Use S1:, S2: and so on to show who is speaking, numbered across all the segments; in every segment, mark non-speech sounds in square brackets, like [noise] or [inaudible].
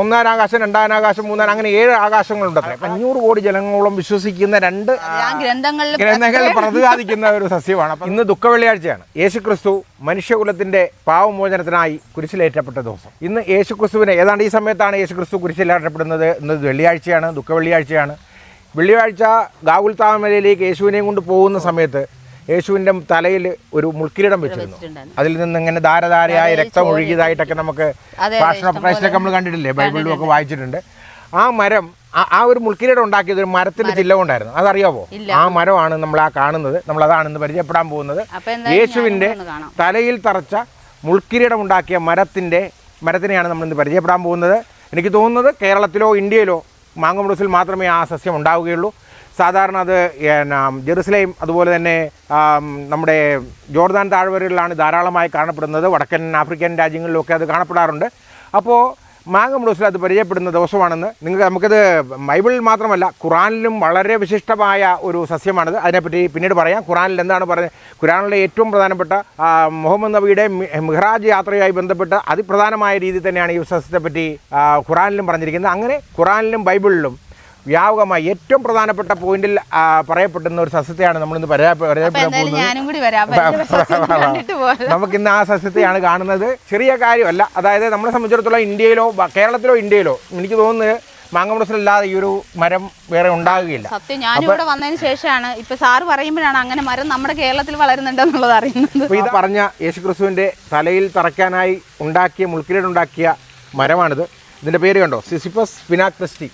S1: ഒന്നാം ആകാശം രണ്ടാം ആകാശം മൂന്നാം അങ്ങനെ ഏഴ് ആകാശങ്ങളുണ്ട് അഞ്ഞൂറ് കോടി ജനങ്ങളോളം വിശ്വസിക്കുന്ന രണ്ട്
S2: ഗ്രന്ഥങ്ങളിൽ
S1: പ്രതിപാദിക്കുന്ന ഒരു സസ്യമാണ്. അപ്പം ഇന്ന് ദുഃഖവെള്ളിയാഴ്ചയാണ് യേശുക്രിസ്തു മനുഷ്യകുലത്തിന്റെ പാവമോചനത്തിനായി കുരിശിലേറ്റപ്പെട്ട ദിവസം. ഇന്ന് യേശുക്രിസ്തുവിനെ ഏതാണ്ട് ഈ സമയത്താണ് യേശുക്രിസ്തു കുരിശിലേറ്റപ്പെടുന്നത്? ഇന്ന് വെള്ളിയാഴ്ചയാണ് ദുഃഖവെള്ളിയാഴ്ചയാണ് വെള്ളിയാഴ്ച ഗാകുൽ താമരയിലേക്ക് യേശുവിനെയും കൊണ്ട് പോകുന്ന സമയത്ത് യേശുവിന്റെ തലയിൽ ഒരു മുൾക്കിരീടം വെച്ചിരുന്നു. അതിൽ നിന്ന് ഇങ്ങനെ ധാരധാരയായി രക്തം ഒഴുകിയതായിട്ടൊക്കെ നമുക്ക് ഭാഷണ ക്രൈസ്റ്റിലൊക്കെ നമ്മൾ കണ്ടിട്ടില്ലേ? ബൈബിളിലും ഒക്കെ വായിച്ചിട്ടുണ്ട്. ആ മരം ആ- ഒരു മുൾക്കിരീടം ഉണ്ടാക്കിയത് ഒരു മരത്തിന്റെ ചില്ല കൊണ്ടായിരുന്നു. അതറിയാവോ? ആ മരമാണ് നമ്മൾ ആ കാണുന്നത്. നമ്മൾ അതാണ് ഇന്ന് പരിചയപ്പെടാൻ പോകുന്നത്.
S2: യേശുവിന്റെ യേശുവിന്റെ
S1: തലയിൽ തറച്ച മുൾക്കിരീടം ഉണ്ടാക്കിയ മരത്തിന്റെ മരത്തിനെയാണ് നമ്മൾ ഇന്ന് പരിചയപ്പെടാൻ പോകുന്നത്. എനിക്ക് തോന്നുന്നത് കേരളത്തിലോ ഇന്ത്യയിലോ മാങ്ങമുടസിൽ മാത്രമേ ആ സസ്യം ഉണ്ടാവുകയുള്ളൂ. സാധാരണ അത് ജെറുസലേം അതുപോലെ തന്നെ നമ്മുടെ ജോർദാൻ താഴ്വരകളിലാണ് ധാരാളമായി കാണപ്പെടുന്നത്. വടക്കൻ ആഫ്രിക്കൻ രാജ്യങ്ങളിലൊക്കെ അത് കാണപ്പെടാറുണ്ട്. അപ്പോൾ മാങ്ങമുടസിൽ അത് പരിചയപ്പെടുന്ന ദിവസമാണെന്ന് നിങ്ങൾക്ക് നമുക്കത് ബൈബിളിൽ മാത്രമല്ല ഖുറാനിലും വളരെ വിശിഷ്ടമായ ഒരു സസ്യമാണിത്. അതിനെപ്പറ്റി പിന്നീട് പറയാം. ഖുറാനിൽ എന്താണ് പറയുന്നത്? ഖുറാനിലെ ഏറ്റവും പ്രധാനപ്പെട്ട മുഹമ്മദ് നബിയുടെ മിഹ്റാജ് യാത്രയുമായി ബന്ധപ്പെട്ട് അതിപ്രധാനമായ രീതിയിൽ തന്നെയാണ് ഈ സസ്യത്തെപ്പറ്റി ഖുറാനിലും പറഞ്ഞിരിക്കുന്നത്. അങ്ങനെ ഖുറാനിലും ബൈബിളിലും വ്യാപകമായി ഏറ്റവും പ്രധാനപ്പെട്ട പോയിന്റിൽ പറയപ്പെടുന്ന ഒരു സസ്യത്തെയാണ് നമ്മളിന്ന് പരിചയപ്പെടാൻ പോകുന്നത്
S2: ഞാനും കൂടി വരാം. വലിയ സസ്യം കണ്ടിട്ട് പോകാം.
S1: നമുക്ക് ഇന്ന് ആ സസ്യത്തെയാണ് കാണുന്നത്. ചെറിയ കാര്യമല്ല. അതായത് നമ്മളെ സംബന്ധിച്ചിടത്തോളം ഇന്ത്യയിലോ കേരളത്തിലോ ഇന്ത്യയിലോ എനിക്ക് തോന്നുന്നത് മാങ്ങമുടസിലല്ലാതെ ഈ ഒരു മരം വേറെ ഉണ്ടാകുകയില്ല.
S2: സത്യം ഞാനിവിടെ വന്നതിന് ശേഷമാണ്. ഇപ്പൊ സാറ് പറയുമ്പോഴാണ് അങ്ങനെ മരം നമ്മുടെ കേരളത്തിൽ വളരുന്നുണ്ടെന്നുള്ളത് അറിയുന്നത്.
S1: ഇത് പറഞ്ഞ യേശുക്രിസ്തുവിന്റെ തലയിൽ തറയ്ക്കാനായി ഉണ്ടാക്കിയ മുൾക്കിരീടുണ്ടാക്കിയ മരമാണിത്. ഇതിന്റെ പേര് കണ്ടോ? സിസിപ്പസ് സ്പിനാ ക്രിസ്റ്റി.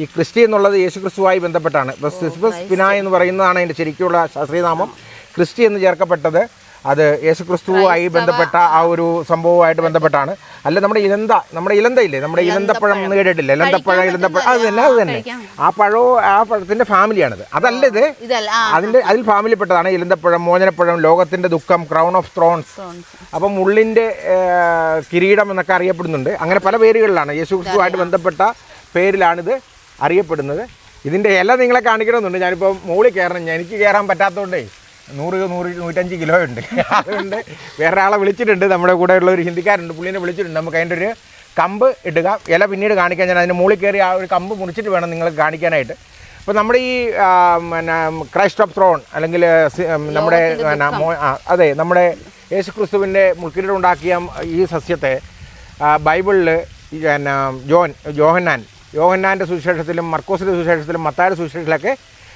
S1: ഈ ക്രിസ്റ്റി എന്നുള്ളത് യേശുക്രിസ്തുവായി ബന്ധപ്പെട്ടാണ്. ഇപ്പോൾ സിസിപ്പസ് പിന എന്ന് പറയുന്നതാണ് അതിന്റെ ശരിക്കുള്ള ശാസ്ത്രീയനാമം. ക്രിസ്റ്റി എന്ന് ചേർക്കപ്പെട്ടത് അത് യേശുക്രിസ്തുവുമായി ബന്ധപ്പെട്ട ആ ഒരു സംഭവവുമായിട്ട് ബന്ധപ്പെട്ടാണ്. അല്ല നമ്മുടെ ഇലന്ത നമ്മുടെ ഇലന്തയില്ലേ? നമ്മുടെ ഇലന്തപ്പഴം. എന്ന് കേട്ടിട്ടില്ല? ഇലന്തപ്പഴം ഇലന്തപ്പഴം. അത് തന്നെ അത് തന്നെ. ആ പഴവും ആ പഴത്തിന്റെ ഫാമിലിയാണിത്. അതല്ല ഇത്. അതിന്റെ അതിൽ ഫാമിലിപ്പെട്ടതാണ് ഇലന്തപ്പഴം മോചനപ്പഴം ലോകത്തിന്റെ ദുഃഖം ക്രൗൺ ഓഫ് ത്രോൺസ് അപ്പം മുള്ളിന്റെ ഏർ, കിരീടം എന്നൊക്കെ അറിയപ്പെടുന്നുണ്ട്. അങ്ങനെ പല പേരുകളിലാണ്. യേശു ക്രിസ്തുവായിട്ട് ബന്ധപ്പെട്ട പേരിലാണിത്. അറിയപ്പെടുന്നത്. ഇതിന്റെ ഇല നിങ്ങളെ കാണിക്കണമെന്നുണ്ട്. ഞാനിപ്പോൾ മുകളിൽ കയറണം. എനിക്ക് കയറാൻ പറ്റാത്തതുകൊണ്ടേ നൂറ് നൂറ് നൂറ്റഞ്ച് കിലോ ഉണ്ട്. അതുകൊണ്ട് വേറെ ആളെ വിളിച്ചിട്ടുണ്ട്. നമ്മുടെ കൂടെ ഉള്ള ഒരു ഹിന്ദിക്കാരുണ്ട്. പുള്ളിനെ വിളിച്ചിട്ടുണ്ട്. നമുക്ക് അതിന്റെ ഒരു കമ്പ് ഇടുക. ഇല പിന്നീട് കാണിക്കാൻ ഞാൻ അതിന്റെ മുകളിൽ കയറി ആ ഒരു കമ്പ് മുറിച്ചിട്ട് വേണം നിങ്ങൾക്ക് കാണിക്കാനായിട്ട്. അപ്പോൾ നമ്മുടെ ഈ പിന്നെ ക്രൈസ്റ്റ് ഓഫ് ത്രോൺ അല്ലെങ്കിൽ നമ്മുടെ അതെ നമ്മുടെ യേശു ക്രിസ്തുവിന്റെ മുൾക്കിരീടം ഉണ്ടാക്കിയ ഈ സസ്യത്തെ ബൈബിളിൽ പിന്നെ ജോൻ ജോഹന്നാൻ യോഹന്നാന്റെ സുവിശേഷത്തിലും മർക്കോസിന്റെ സുവിശേഷത്തിലും മത്തായുടെ സുവിശേഷത്തിലൊക്കെ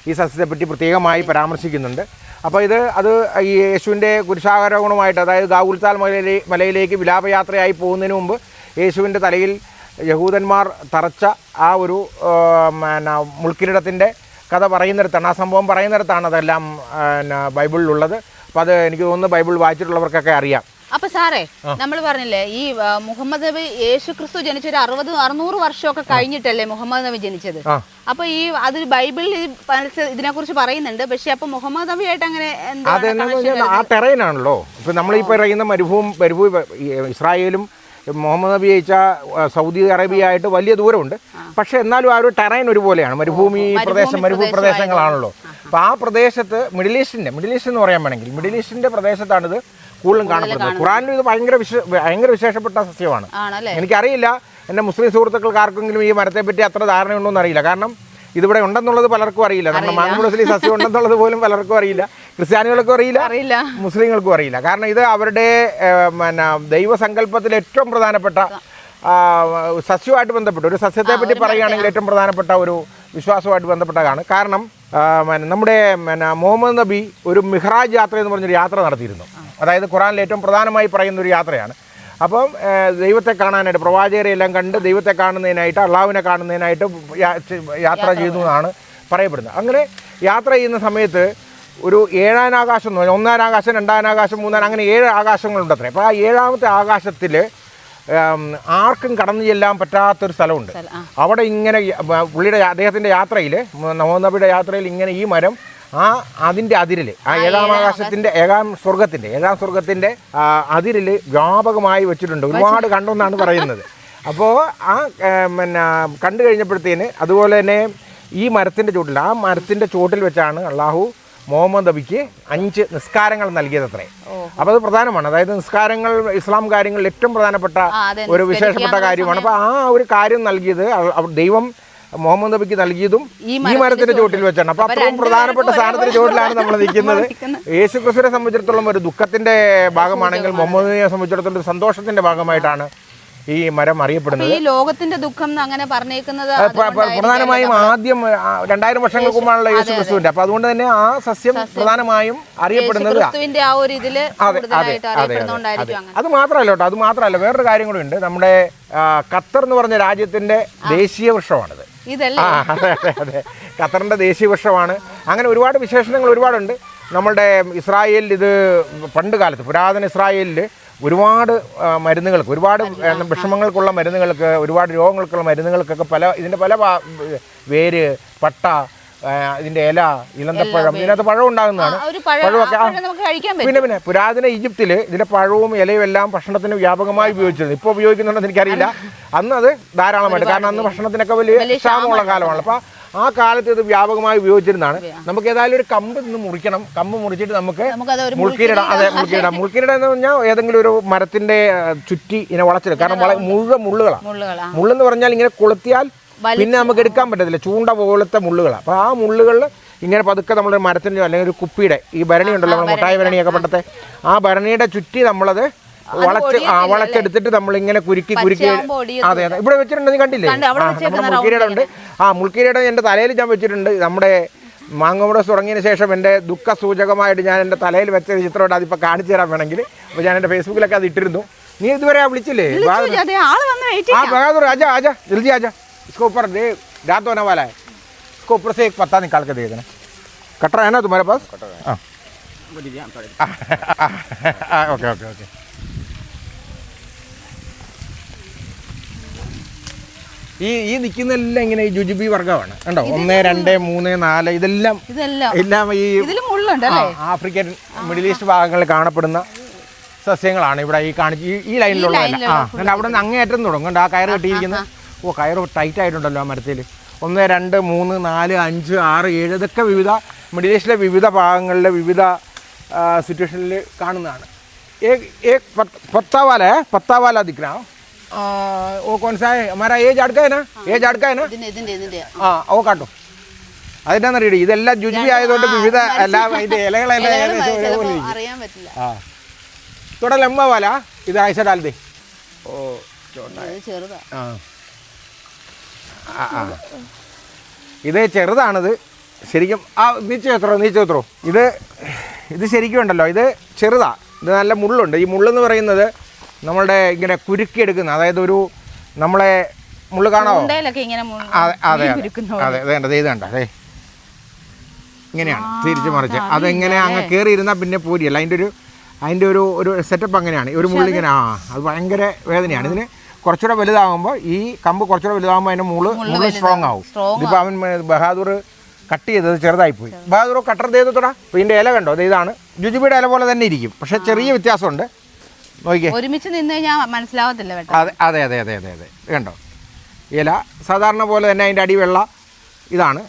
S1: ഈ സസ്യത്തെപ്പറ്റി പ്രത്യേകമായി പരാമർശിക്കുന്നുണ്ട്. അപ്പോൾ ഇത് അത് ഈ യേശുവിന്റെ കുരിശാരോഹണമായിട്ട് അതായത് ഗാവുൽത്താൽ മലയിലെ മലയിലേക്ക് വിലാപയാത്രയായി പോകുന്നതിന് മുമ്പ് യേശുവിന്റെ തലയിൽ യഹൂദന്മാർ തറച്ച ആ ഒരു പിന്നെ മുൾക്കിരീടത്തിന്റെ കഥ പറയുന്നിടത്താണ്. ആ സംഭവം പറയുന്നിടത്താണ് അതെല്ലാം പിന്നെ ബൈബിളിലുള്ളത്. അപ്പോൾ അത് എനിക്ക് തോന്നുന്നു ബൈബിൾ വായിച്ചിട്ടുള്ളവർക്കൊക്കെ അറിയാം.
S2: അപ്പൊ സാറേ നമ്മൾ പറഞ്ഞില്ലേ ഈ മുഹമ്മദ് നബി യേശു ക്രിസ്തു ജനിച്ച ഒരു അറുപത് അറുന്നൂറ് വർഷമൊക്കെ കഴിഞ്ഞിട്ടല്ലേ മുഹമ്മദ് നബി ജനിച്ചത്? അപ്പൊ ഈ അത് ബൈബിളിൽ ഇതിനെ കുറിച്ച് പറയുന്നുണ്ട് പക്ഷെ അപ്പൊ മുഹമ്മദ്
S1: നബി
S2: ആയിട്ട്
S1: അങ്ങനെ ആ ടെറൈനാണല്ലോ. ഇപ്പൊ നമ്മൾ ഈ പറയുന്ന മരുഭൂമി മരുഭൂമി ഇസ്രായേലും മുഹമ്മദ് നബി അയച്ച സൗദി അറേബ്യ ആയിട്ട് വലിയ ദൂരമുണ്ട്. പക്ഷെ എന്നാലും ആ ഒരു ടെറൈൻ ഒരുപോലെയാണ്. മരുഭൂമി പ്രദേശം മരുഭൂമി പ്രദേശങ്ങളാണല്ലോ. അപ്പോൾ ആ പ്രദേശത്ത് മിഡിൽ ഈസ്റ്റിന്റെ മിഡിൽ ഈസ്റ്റ് എന്ന് പറയാൻ വേണമെങ്കിൽ മിഡിൽ ഈസ്റ്റിന്റെ പ്രദേശത്താണിത്. കൂടുതലും കാണപ്പെടുന്നത്. ഖുറാനിൽ ഇത് ഭയങ്കര വിശ ഭയങ്കര വിശേഷപ്പെട്ട സസ്യമാണ് എനിക്കറിയില്ല എന്റെ മുസ്ലിം സുഹൃത്തുക്കൾക്ക് ആർക്കെങ്കിലും ഈ മരത്തെപ്പറ്റി അത്ര ധാരണയുണ്ടോ എന്ന് അറിയില്ല. കാരണം ഇതിവിടെ ഉണ്ടെന്നുള്ളത് പലർക്കും അറിയില്ല. നമ്മുടെ മാങ്ങുമുളസിൽ ഈ സസ്യം ഉണ്ടെന്നുള്ളത് പോലും പലർക്കും അറിയില്ല. ക്രിസ്ത്യാനികൾക്കും അറിയില്ല.
S2: അറിയില്ല.
S1: മുസ്ലിങ്ങൾക്കും അറിയില്ല. കാരണം ഇത് അവരുടെ പിന്നെ ദൈവസങ്കല്പത്തിൽ ഏറ്റവും പ്രധാനപ്പെട്ട സസ്യമായിട്ട് സസ്യവുമായിട്ട് ബന്ധപ്പെട്ട് ഒരു സസ്യത്തെ പറ്റി പറയുകയാണെങ്കിൽ ഏറ്റവും പ്രധാനപ്പെട്ട ഒരു വിശ്വാസവുമായിട്ട് ബന്ധപ്പെട്ടതാണ്. കാരണം നമ്മുടെ പിന്നെ മുഹമ്മദ് നബി ഒരു മിഹ്റാജ് യാത്ര എന്ന് പറഞ്ഞൊരു യാത്ര നടത്തിയിരുന്നു. അതായത് ഖുറാനിൽ ഏറ്റവും പ്രധാനമായി പറയുന്ന ഒരു യാത്രയാണ്. അപ്പം ദൈവത്തെ കാണാനായിട്ട് പ്രവാചകരെ എല്ലാം കണ്ട് ദൈവത്തെ കാണുന്നതിനായിട്ട് അള്ളാവിനെ കാണുന്നതിനായിട്ട് യാത്ര ചെയ്തു എന്നാണ് പറയപ്പെടുന്നത്. അങ്ങനെ യാത്ര ചെയ്യുന്ന സമയത്ത് ഒരു ഏഴാം ആകാശം എന്ന് പറഞ്ഞാൽ ഒന്നാം ആകാശം രണ്ടാം ആകാശം മൂന്നാം അങ്ങനെ ഏഴ് ആകാശങ്ങളുണ്ട് അത്രേ അപ്പോൾ ആ ഏഴാമത്തെ ആകാശത്തിൽ ആർക്കും കടന്നു ചെല്ലാൻ പറ്റാത്തൊരു സ്ഥലമുണ്ട്. അവിടെ ഇങ്ങനെ പുള്ളിയുടെ അദ്ദേഹത്തിന്റെ യാത്രയിൽ നവോനബിയുടെ യാത്രയിൽ ഇങ്ങനെ ഈ മരം ആ അതിന്റെ അതിരിൽ ആ ഏഴാം ആകാശത്തിന്റെ ഏഴാം സ്വർഗത്തിന്റെ ഏഴാം സ്വർഗത്തിന്റെ അതിരിൽ വ്യാപകമായി വെച്ചിട്ടുണ്ട്. ഒരുപാട് കണ്ടെന്നാണ് പറയുന്നത്. അപ്പോൾ ആ പിന്നെ കണ്ടു കഴിഞ്ഞപ്പോഴത്തേന് അതുപോലെ തന്നെ ഈ മരത്തിന്റെ ചുവട്ടിൽ ആ മരത്തിന്റെ ചുവട്ടിൽ വെച്ചാണ് അള്ളാഹു മുഹമ്മദ് നബിക്ക് അഞ്ച് നിസ്കാരങ്ങൾ നൽകിയതത്രേ. അപ്പോൾ അത് പ്രധാനമാണ്. അതായത് നിസ്കാരങ്ങൾ ഇസ്ലാം കാര്യങ്ങളിൽ ഏറ്റവും പ്രധാനപ്പെട്ട ഒരു വിശേഷപ്പെട്ട കാര്യമാണ്. അപ്പോൾ ആ ഒരു കാര്യം നൽകിയത് ദൈവം മുഹമ്മദ് നബിക്ക് നൽകിയതും
S2: ഈ
S1: മരത്തിന്റെ ചോട്ടിൽ വെച്ചാണ്. അപ്പൊ അത്രയും പ്രധാനപ്പെട്ട സാധനത്തിന്റെ ചോട്ടിലാണ് നമ്മൾ നിൽക്കുന്നത്. യേശു ക്രിസ്തുവിനെ സംബന്ധിച്ചിടത്തോളം ഒരു ദുഃഖത്തിന്റെ ഭാഗമാണെങ്കിൽ മുഹമ്മദ് നബിയെ സംബന്ധിച്ചിടത്തോളം ഒരു സന്തോഷത്തിന്റെ ഭാഗമായിട്ടാണ് ഈ മരം അറിയപ്പെടുന്നത്.
S2: ഈ ലോകത്തിന്റെ ദുഃഖം അങ്ങനെ പറഞ്ഞേക്കുന്നത്
S1: പ്രധാനമായും ആദ്യം രണ്ടായിരം വർഷങ്ങൾക്ക് മുമ്പാണല്ലോ യേശു ക്രിസ്തുവിന്റെ അപ്പൊ അതുകൊണ്ട് തന്നെ ആ സസ്യം പ്രധാനമായും അറിയപ്പെടുന്നത് അത് മാത്രമല്ല കേട്ടോ അത് മാത്രമല്ല. വേറൊരു കാര്യം കൂടി ഉണ്ട് നമ്മുടെ ഖത്തർ എന്ന് പറഞ്ഞ രാജ്യത്തിന്റെ ദേശീയ വൃക്ഷമാണിത്.
S2: ഇതല്ലേ?
S1: ആ അതെ അതെ അതെ. ഖത്തറിന്റെ ദേശീയ വൃക്ഷമാണ് അങ്ങനെ ഒരുപാട് വിശേഷണങ്ങൾ ഒരുപാടുണ്ട്. നമ്മളുടെ ഇസ്രായേലിൽ ഇത് പണ്ട് കാലത്ത് പുരാതന ഇസ്രായേലിൽ ഒരുപാട് ആ, മരുന്നുകൾക്ക് ഒരുപാട് ആ, വിഷമങ്ങൾക്കുള്ള മരുന്നുകൾക്ക് ഒരുപാട് രോഗങ്ങൾക്കുള്ള മരുന്നുകൾക്കൊക്കെ പല ഇതിന്റെ പല വേര് പട്ട ആ, ഇതിന്റെ ഇല ഇലന്തപ്പഴം ഇതിനകത്ത് പഴം ഉണ്ടാകുന്നതാണ്. പഴമൊക്കെ പിന്നെ പിന്നെ പുരാതന ഈജിപ്തിൽ ഇതിന്റെ പഴവും ഇലയും എല്ലാം ഭക്ഷണത്തിന് വ്യാപകമായി ഉപയോഗിച്ചിരുന്നു ഇപ്പോൾ ഉപയോഗിക്കുന്നുണ്ടെന്ന് എനിക്കറിയില്ല. അന്ന് അത് ധാരാളമായിട്ട് കാരണം അന്ന് ഭക്ഷണത്തിനൊക്കെ വലിയ ക്ഷാമമുള്ള കാലമാണ്. അപ്പോൾ ആ കാലത്ത് ഇത് വ്യാപകമായി ഉപയോഗിച്ചിരുന്നതാണ്. നമുക്ക് ഏതായാലും ഒരു കമ്പ് നിന്ന് മുറിക്കണം. കമ്പ് മുറിച്ചിട്ട് നമുക്ക് മുൾക്കിരിട അതെ മുൾക്കിരിട. മുൾക്കിരിട എന്ന് പറഞ്ഞാൽ ഏതെങ്കിലും ഒരു മരത്തിന്റെ ചുറ്റി ഇങ്ങനെ വളച്ചെടുക്കും കാരണം മുഴുവൻ മുള്ളുകളാണ്.
S2: മുള്ളുകളാ.
S1: മുള്ളെന്ന് പറഞ്ഞാൽ ഇങ്ങനെ കൊളുത്തിയാൽ പിന്നെ നമുക്ക് എടുക്കാൻ പറ്റത്തില്ല. ചൂണ്ട പോലത്തെ മുള്ളുകളാണ് അപ്പോൾ ആ മുള്ളുകളിൽ ഇങ്ങനെ പതുക്കെ നമ്മൾ മരത്തിന്റെ അല്ലെങ്കിൽ ഒരു കുപ്പിയുടെ ഈ ഭരണി ഉണ്ടല്ലോ നമ്മൾ മുട്ടായ ഭരണിയൊക്കെ പണ്ടത്തെ. ആ ഭരണിയുടെ ചുറ്റി നമ്മളത് വളച്ച് ആ വളച്ചെടുത്തിട്ട് നമ്മൾ ഇങ്ങനെ കുരുക്കി കുരുക്കി അതെ അതെ. ഇവിടെ വെച്ചിട്ടുണ്ട് നീ കണ്ടില്ലേ?
S2: മുൾക്കീരയുടെ
S1: നമ്മുടെ ഉണ്ട്. ആ മുൾക്കീരയുടെ എന്റെ തലയിൽ ഞാൻ വെച്ചിട്ടുണ്ട്. നമ്മുടെ മാങ്ങോടസ് തുടങ്ങിയതിന് ശേഷം എന്റെ ദുഃഖ സൂചകമായിട്ട് ഞാൻ എന്റെ തലയിൽ വെച്ച ചിത്രമായിട്ട് അതിപ്പോൾ കാണിച്ചു തരാൻ വേണമെങ്കിൽ. അപ്പോൾ ഞാൻ എന്റെ ഫേസ്ബുക്കിലൊക്കെ അത് ഇട്ടിരുന്നു. നീ ഇതുവരെ ആ വിളിച്ചില്ലേ? ആ
S2: ബഹാദൂർ ആജാ ആജാ ദിൽജി വെയിറ്റ്
S1: हाँ बहादुर आजा आजा जल्दी आजा इसको ऊपर दे रात होने वाला है इसको ऊपर से एक पत्ता निकाल के दे देना कटरा है ना तुम्हारे पास हाँ [laughs] ओके ओके ओके ഈ ഈ നിൽക്കുന്നതെല്ലാം ഇങ്ങനെ ഈ ജുജുബി വർഗ്ഗമാണ് കണ്ടോ ഒന്ന് രണ്ട് മൂന്ന് നാല് ഇതെല്ലാം
S2: ഇതെല്ലാം
S1: എല്ലാം ഈ
S2: ഇതില് മുള്ളുണ്ട്
S1: ആ,
S2: അല്ലേ
S1: ആഫ്രിക്കൻ മിഡിൽ ഈസ്റ്റ് ഭാഗങ്ങളിൽ കാണപ്പെടുന്ന സസ്യങ്ങളാണ് ഇവിടെ ഈ കാണിച്ച് ഈ- ഈ ലൈനിലുള്ളതല്ല ആ എന്നിട്ട് അവിടെ നിന്ന് അങ്ങേയറ്റം തുടങ്ങും കണ്ടോ ആ കയറ് കെട്ടിയിരിക്കുന്നത് ഓ കയറ് ടൈറ്റ് ആയിട്ടുണ്ടല്ലോ ആ മരത്തിൽ ഒന്ന് രണ്ട് മൂന്ന് നാല് അഞ്ച് ആറ് ഏഴ് ഇതൊക്കെ വിവിധ മിഡിൽ ഈസ്റ്റിലെ വിവിധ ഭാഗങ്ങളിലെ വിവിധ സിറ്റുവേഷനിൽ കാണുന്നതാണ് एक एक पत, पत्ता वाला है पत्ता वाला दिख रहा आ, वो कौन सा है हमारा ये झाड़ का है ना ये झाड़ का है ना
S2: ഇതിന്റെ ഇതിന്റെ ഇതിന്റെ
S1: ആ ഓ കാട്ടോ അതിനാന്നറിയടി ഇതെല്ലാം ജുജുബി ആയതുകൊണ്ട് വിവിധ എല്ലാം അതിന്റെ ഇലകളെല്ലാം
S2: ഇലകള്
S1: ഏകദേശം ഒരേപോലെ
S2: ചിലപ്പോ
S1: ഇരിക്കും.
S2: അറിയാൻ പറ്റില്ല
S1: ആ थोड़ा लंबा वाला इधर ऐसा डाल दे ओ
S2: ഇത് ചെറുതാ
S1: ആ ആ, ആ. ഇത് ചെറുതാണിത്. ശരിക്കും ആ നീച്ച എത്രോ നീച്ച എത്രോ ഇത് ഇത് ശരിക്കും ഉണ്ടല്ലോ. ഇത് ചെറുതാ. ഇത് നല്ല മുള്ളുണ്ട്. ഈ മുള്ളെന്ന് പറയുന്നത് നമ്മളുടെ ഇങ്ങനെ കുരുക്കിയെടുക്കുന്ന അതായത് ഒരു നമ്മളെ മുള്ള് കാണാമോ അതെ അതെ അതെ. വേണ്ട ഇത് കണ്ടോ അതെ ഇങ്ങനെയാണ് തിരിച്ചു മറിച്ച്. അതെങ്ങനെ അങ്ങ് കയറി ഇരുന്നാൽ പിന്നെ പോരിയല്ല. അതിന്റെ ഒരു അതിന്റെ ഒരു ഒരു സെറ്റപ്പ് അങ്ങനെയാണ്. ഒരു മുള്ളിങ്ങനെ ആ അത് ഭയങ്കര വേദനയാണ്. ഇതിന് കുറച്ചുകൂടെ വലുതാകുമ്പോൾ ഈ കമ്പ് കുറച്ചുകൂടെ വലുതാകുമ്പോൾ അതിന്റെ മുൾ മുൾ സ്ട്രോങ് ആവും.
S2: ഇപ്പോൾ
S1: ഇതിപ്പോൾ അവൻ ബഹാദൂർ കട്ട് ചെയ്തത് ചെറുതായിപ്പോയി. ബഹാദൂർ കട്ടർ ചെയ്തോടാ അപ്പോൾ ഇതിന്റെ ഇല കണ്ടോ? അത് ഇതാണ്. ജുജുബിയുടെ ഇല പോലെ തന്നെ ഇരിക്കും. പക്ഷേ ചെറിയ വ്യത്യാസമുണ്ട്. നോക്കിയേ
S2: ഒരുമിച്ച് നിന്ന് കഴിഞ്ഞാൽ മനസ്സിലാവത്തില്ല
S1: അതെ അതെ അതെ അതെ അതെ അതെ. കണ്ടോ? ഇല സാധാരണ പോലെ തന്നെ അതിന്റെ അടിവെള്ള ഇതാണ്.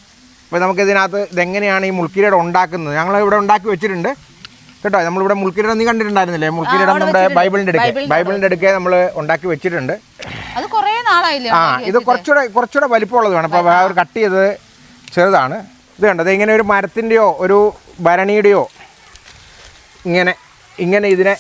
S1: അപ്പോൾ നമുക്കിതിനകത്ത് ഇതെങ്ങനെയാണ് ഈ മുൾക്കിരീടം ഉണ്ടാക്കുന്നത്? ഞങ്ങൾ ഇവിടെ ഉണ്ടാക്കി വെച്ചിട്ടുണ്ട്. കേട്ടോ നമ്മളിവിടെ മുൾക്കിരീടം നീ കണ്ടിട്ടുണ്ടായിരുന്നില്ലേ? മുൾക്കിരീടം നമ്മുടെ ബൈബിളിന്റെ അടുക്കെ. ബൈബിളിന്റെ അടുക്കെ നമ്മൾ ഉണ്ടാക്കി വെച്ചിട്ടുണ്ട്.
S2: അത് കുറേ നാളായില്ലേ
S1: ആ ഇത് കുറച്ചുകൂടെ കുറച്ചുകൂടെ വലിപ്പമുള്ളത് വേണം അപ്പോൾ അവർ കട്ട് ചെയ്തത് ചെറുതാണ്. ഇത് കണ്ടത് ഇങ്ങനെ ഒരു മരത്തിന്റെയോ ഒരു ഭരണിയുടെയോ ഇങ്ങനെ ഇങ്ങനെ ഇതിനെ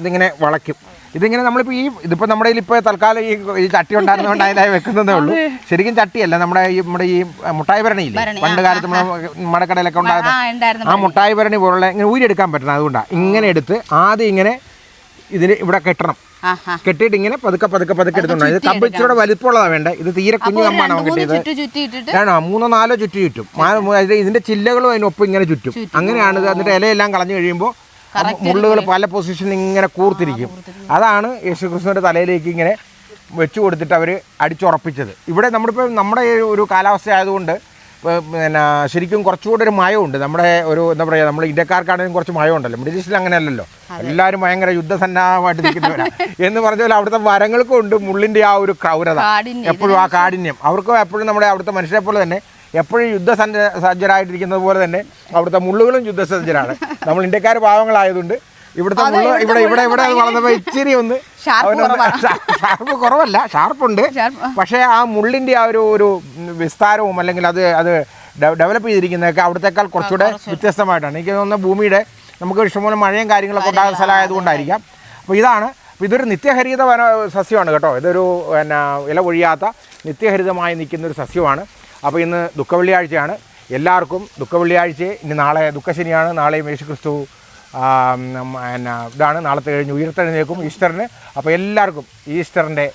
S1: ഇതിങ്ങനെ വളയ്ക്കും. ഇതിങ്ങനെ നമ്മളിപ്പോൾ ഈ ഇതിപ്പോൾ നമ്മുടെ ഇപ്പോൾ തൽക്കാലം ഈ ഈ ചട്ടി ഉണ്ടായിരുന്നതുകൊണ്ട് അതിലായി വെക്കുന്നതേ ഉള്ളൂ. ശരിക്കും ചട്ടിയല്ല. നമ്മുടെ ഈ നമ്മുടെ ഈ മുട്ടായി ഭരണിയില്ലേ?
S2: ഭരണി,
S1: പണ്ട് കാലത്ത് നമ്മുടെ മടക്കടയിലൊക്കെ ഉണ്ടായിരുന്ന
S2: ആ
S1: മുട്ടായി ഭരണി പോലുള്ള ഇങ്ങനെ ഊരിയെടുക്കാൻ പറ്റണം അതുകൊണ്ടാണ് ഇങ്ങനെ എടുത്ത് ആദ്യം ഇങ്ങനെ ഇതിന് ഇവിടെ കെട്ടണം. കെട്ടിയിട്ട് ഇങ്ങനെ പതുക്കെ പതുക്കെ പതുക്കെ എടുത്തോണ്ട് ഇത് കമ്പ് ഇച്ചിരി വലിപ്പമുള്ളതാണ് വേണ്ട? ഇത് തീരെ കുഞ്ഞു കമ്പാണോ കിട്ടിയത്
S2: വേണോ
S1: ആണോ മൂന്നോ നാലോ ചുറ്റി ചുറ്റും. ഇതിന്റെ ചില്ലകളും അതിനൊപ്പം ഇങ്ങനെ ചുറ്റും. അങ്ങനെയാണ് എന്നിട്ട് ഇലയെല്ലാം കളഞ്ഞു കഴിയുമ്പോൾ മുള്ളുകൾ പല പൊസിഷനിൽ ഇങ്ങനെ കൂർത്തിരിക്കും. അതാണ് യേശുക്രിസ്തുവിന്റെ തലയിലേക്ക് ഇങ്ങനെ വെച്ചു കൊടുത്തിട്ട് അവർ അടിച്ചുറപ്പിച്ചത്. ഇവിടെ നമ്മളിപ്പോൾ നമ്മുടെ ഒരു കാലാവസ്ഥ ആയതുകൊണ്ട് പിന്നെ ശരിക്കും കുറച്ചുകൂടെ ഒരു മയമുണ്ട്. നമ്മുടെ ഒരു എന്താ പറയുക നമ്മൾ ഇന്ത്യക്കാർക്കാണെങ്കിലും കുറച്ച് മയമുണ്ടല്ലോ. മിഡിൽ ഈസ്റ്റിൽ അങ്ങനെയല്ലല്ലോ. എല്ലാവരും ഭയങ്കര യുദ്ധസന്നാഹമായിട്ട് നിൽക്കുന്നവരാ. എന്ന് പറഞ്ഞ പോലെ അവിടുത്തെ മരങ്ങൾക്കും ഉണ്ട് മുള്ളിന്റെ ആ ഒരു ക്രൗരത. എപ്പോഴും ആ കാഠിന്യം. അവർക്കും എപ്പോഴും നമ്മുടെ അവിടുത്തെ മനുഷ്യരെ പോലെ തന്നെ എപ്പോഴും യുദ്ധസജ്ജ സജ്ജരായിട്ടിരിക്കുന്നത് പോലെ തന്നെ അവിടുത്തെ മുള്ളുകളും യുദ്ധസജ്ജരാണ്. നമ്മൾ ഇന്ത്യക്കാർ പാവങ്ങളായതുകൊണ്ട് ഇവിടുത്തെ മുള്ള ഇവിടെ ഇവിടെ ഇവിടെ വളർന്നപ്പോൾ ഇച്ചിരി ഒന്ന്
S2: ഷാർപ്പ്
S1: കുറവല്ല ഷാർപ്പുണ്ട്. പക്ഷേ ആ മുള്ളിന്റെ ആ ഒരു ഒരു വിസ്താരവും അല്ലെങ്കിൽ അത് അത് ഡെവലപ്പ് ചെയ്തിരിക്കുന്നതൊക്കെ അവിടത്തേക്കാൾ കുറച്ചുകൂടെ വ്യത്യസ്തമായിട്ടാണ്. എനിക്ക് തോന്നുന്ന ഭൂമിയുടെ നമുക്ക് ഇഷ്ടംപോലെ മഴയും കാര്യങ്ങളൊക്കെ ഉണ്ടാകുന്ന സ്ഥലമായതുകൊണ്ടായിരിക്കാം. അപ്പോൾ ഇതാണ് അപ്പോൾ ഇതൊരു നിത്യഹരിത വന സസ്യമാണ് കേട്ടോ. ഇതൊരു പിന്നെ ഇല ഒഴിയാത്ത നിത്യഹരിതമായി നിൽക്കുന്ന ഒരു സസ്യമാണ്. അപ്പോൾ ഇന്ന് ദുഃഖവെള്ളിയാഴ്ചയാണ്. എല്ലാവർക്കും ദുഃഖവെള്ളിയാഴ്ചയെ ഇനി നാളെ ദുഃഖശനിയാണ്. നാളെയും യേശു ക്രിസ്തു പിന്നെ ഇതാണ്. നാളത്തെ കഴിഞ്ഞ് ഉയർത്തെഴുന്നേക്കും ഈസ്റ്ററിന്. അപ്പോൾ എല്ലാവർക്കും ഈസ്റ്ററിന്റെ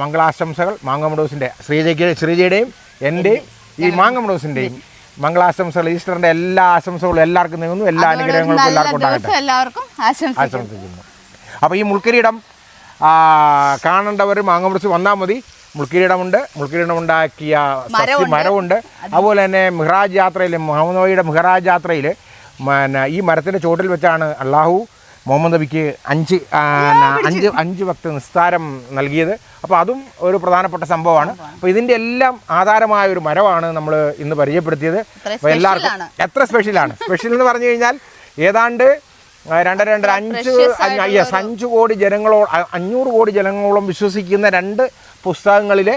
S1: മംഗളാശംസകൾ മാങ്ങമഡോസിന്റെ ശ്രീജയ്ക്ക് ശ്രീജയുടെയും എന്റെയും ഈ മാങ്ങമഡോസിന്റെയും മംഗളാശംസകൾ ഈസ്റ്ററിന്റെ എല്ലാ ആശംസകളും എല്ലാവർക്കും നീങ്ങുന്നു എല്ലാ
S2: അനുഗ്രഹങ്ങളും
S1: അനുഗ്രഹങ്ങൾക്കും എല്ലാവർക്കും ഉണ്ടാകട്ടെ.
S2: എല്ലാവർക്കും ആശംസിക്കുന്നു.
S1: അപ്പോൾ ഈ മുൾക്കരിയിടം കാണേണ്ടവർ മാങ്ങമുറിച്ച് വന്നാൽ മതി. മുൾക്കിരീടമുണ്ട്. മുൾക്കിരീടം ഉണ്ടാക്കിയ സസ്യ
S2: മരമുണ്ട്.
S1: അതുപോലെ തന്നെ മിഹ്റാജ് യാത്രയിൽ മുഹമ്മദ് നബിയുടെ മിഹ്റാജ് യാത്രയിൽ പിന്നെ ഈ മരത്തിന്റെ ചുവട്ടിൽ വെച്ചാണ് അള്ളാഹു മുഹമ്മദ് നബിക്ക് അഞ്ച് അഞ്ച് അഞ്ച് ഭക്ത നിസ്താരം നൽകിയത്. അപ്പോൾ അതും ഒരു പ്രധാനപ്പെട്ട സംഭവമാണ്. അപ്പോൾ ഇതിന്റെ എല്ലാം ആധാരമായ ഒരു മരമാണ് നമ്മൾ ഇന്ന് പരിചയപ്പെടുത്തിയത്. അപ്പോൾ എല്ലാവർക്കും എത്ര സ്പെഷ്യലാണ് സ്പെഷ്യൽ എന്ന് പറഞ്ഞു കഴിഞ്ഞാൽ ഏതാണ്ട് രണ്ടര രണ്ടര അഞ്ച് യെസ് അഞ്ച് കോടി ജനങ്ങളോ അഞ്ഞൂറ് കോടി ജനങ്ങളോളം വിശ്വസിക്കുന്ന രണ്ട് പുസ്തകങ്ങളിലെ.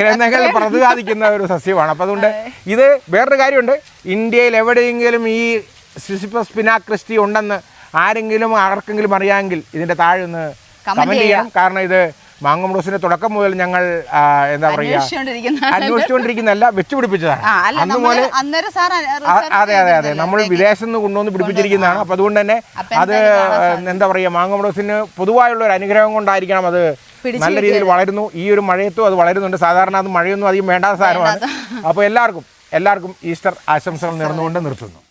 S2: ഗ്രന്ഥങ്ങളിൽ
S1: പ്രതിപാദിക്കുന്ന ഒരു സസ്യമാണ്. അപ്പം അതുകൊണ്ട് ഇത് വേറൊരു കാര്യമുണ്ട്. ഇന്ത്യയിൽ എവിടെയെങ്കിലും ഈ സിസിപ്പസ് പിനാക്രിസ്റ്റി ഉണ്ടെന്ന് ആരെങ്കിലും ആർക്കെങ്കിലും അറിയാമെങ്കിൽ ഇതിന്റെ താഴെ ഒന്ന്
S2: കമന്റ്
S1: കമന്റ് ചെയ്യണം കാരണം ഇത് മാങ്ങമ്രോസിന്റെ തുടക്കം മുതൽ ഞങ്ങൾ എന്താ പറയുക
S2: അന്വേഷിച്ചുകൊണ്ടിരിക്കുന്നല്ല
S1: അന്വേഷിച്ചുകൊണ്ടിരിക്കുന്നതല്ല വെച്ചുപിടിപ്പിച്ചതാണ് അതുപോലെ അതെ അതെ അതെ. നമ്മൾ വിദേശത്ത് നിന്ന് കൊണ്ടുവന്ന് പിടിപ്പിച്ചിരിക്കുന്നതാണ്. അപ്പോൾ അതുകൊണ്ട് തന്നെ അത് എന്താ പറയുക മാങ്ങമടോസിന് പൊതുവായുള്ള ഒരു അനുഗ്രഹം കൊണ്ടായിരിക്കണം അത് നല്ല രീതിയിൽ വളരുന്നു. ഈ ഒരു മഴയത്തും അത് വളരുന്നുണ്ട്. സാധാരണ അത് മഴയൊന്നും അധികം വേണ്ടാത്ത സാധനമാണ്. അപ്പോൾ എല്ലാവർക്കും എല്ലാവർക്കും ഈസ്റ്റർ ആശംസകൾ നേർന്നുകൊണ്ട് നിർത്തുന്നു.